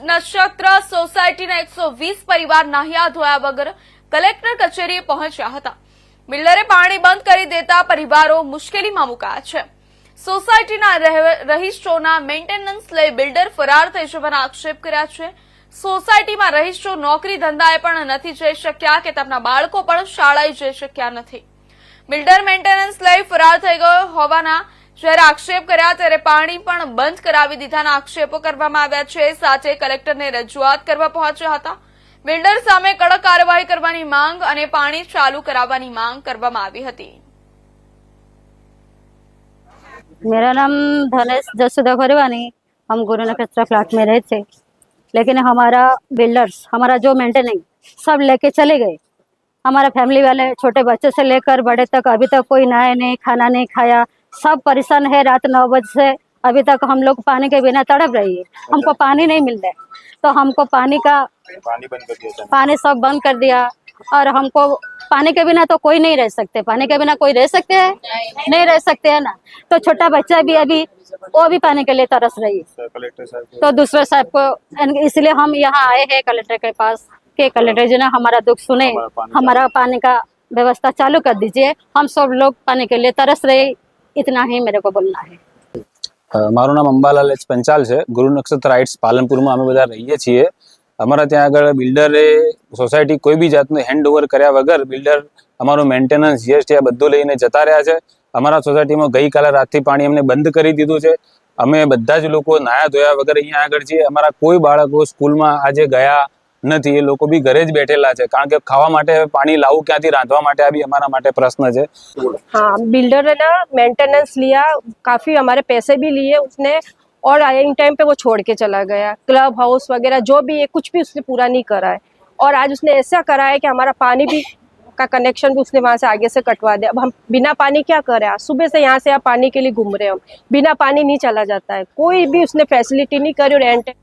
નક્ષત્ર સોસાયટીના એકસો વીસ પરિવાર નાહ્યા ધોયા વગર કલેક્ટર કચેરીએ પહોંચ્યા હતા. બિલ્ડરે પાણી બંધ કરી દેતા પરિવારો મુશ્કેલીમાં મુકાયા છે. સોસાયટીના રહીશોના મેન્ટેનન્સ લઈ બિલ્ડર ફરાર થઈ જવાના આક્ષેપ કર્યા છે. સોસાયટીમાં રહીશો નોકરી ધંધાએ પણ નથી જઈ શક્યા કે તેમના બાળકો પણ શાળાએ જઈ શક્યા નથી. બિલ્ડર મેન્ટેનન્સ લઈ ફરાર થઈ ગયો હોવાના જ્યારે આક્ષેપ કર્યા ત્યારે પાણી પણ બંધ કરાવી દીધાના આક્ષેપો કરવામાં આવ્યા છે સાથે કલેક્ટરને રજૂઆત કરવા પહોંચ્યા હતા બિલ્ડર સામે કડક કાર્યવાહી કરવાની માંગ અને પાણી ચાલુ કરાવવાની માંગ કરવામાં આવી હતી मेरा नाम धनेश जसुदा खरवानी हम गुरु नक्षत्र फ्लैट में रहे थे लेकिन हमारा बिल्डर्स हमारा जो मेंटेनिंग सब लेके चले गए हमारा फैमिली वाले छोटे बच्चे से लेकर बड़े तक अभी तक कोई नहाए नहीं खाना नहीं खाया सब परेशान है रात नौ बजे से। अभी तक हम लोग पानी के बिना तड़प रही है। हमको पानी नहीं मिल रहा है। तो हमको पानी का पानी बंद कर दिया पानी सब बंद कर दिया। और हमको पानी के बिना तो कोई नहीं रह सकते। पानी के बिना कोई रह सकते हैं? नहीं रह सकते हैं ना। तो छोटा बच्चा भी अभी वो भी पानी के लिए तरस रही है। तो दूसरे साहब को इसलिए हम यहाँ आए हैं कलेक्टर के पास के कलेक्टर जी ने हमारा दुख सुने। हमारा पानी का व्यवस्था चालू कर दीजिए। हम सब लोग पानी के लिए तरस रहे। इतना ही मेरे को बोलना है અ, મારું નામ અંબાલાલ એચ પંચાલ છે ગુરુ નક્ષત્ર રાઇટ્સ પાલનપુરમાં અમે બધા રહીએ છીએ અમારા ત્યાં આગળ બિલ્ડરે સોસાયટી કોઈ બી જાતનું હેન્ડ ઓવર કર્યા વગર બિલ્ડર અમારું મેન્ટેનન્સ જીએસટી આ બધું લઈને જતા રહ્યા છે અમારા સોસાયટીમાં ગઈકાલે રાતથી પાણી અમને બંધ કરી દીધું છે અમે બધા જ લોકો નાયા ધોયા વગર અહીંયા આગળ છીએ અમારા કોઈ બાળકો સ્કૂલમાં આજે ગયા નથી એ લોકો બી ઘરે જ બેઠેલા છે કારણ કે ખાવા માટે પાણી લાવવું ક્યાંથી રાંધવા માટે આ બી અમારા માટે પ્રશ્ન છે हाँ बिल्डर है ना मेंटेनेंस लिया काफ़ी हमारे पैसे भी लिए उसने और इन टाइम पे वो छोड़ के चला गया क्लब हाउस वगैरह जो भी है कुछ भी उसने पूरा नहीं करा है और आज उसने ऐसा करा है कि हमारा पानी भी का कनेक्शन भी उसने वहाँ से आगे से कटवा दिया अब हम बिना पानी क्या करें आज सुबह से यहाँ से यहाँ पानी के लिए घूम रहे हैं हम बिना पानी नहीं चला जाता है कोई भी उसने फैसिलिटी नहीं करी और एंड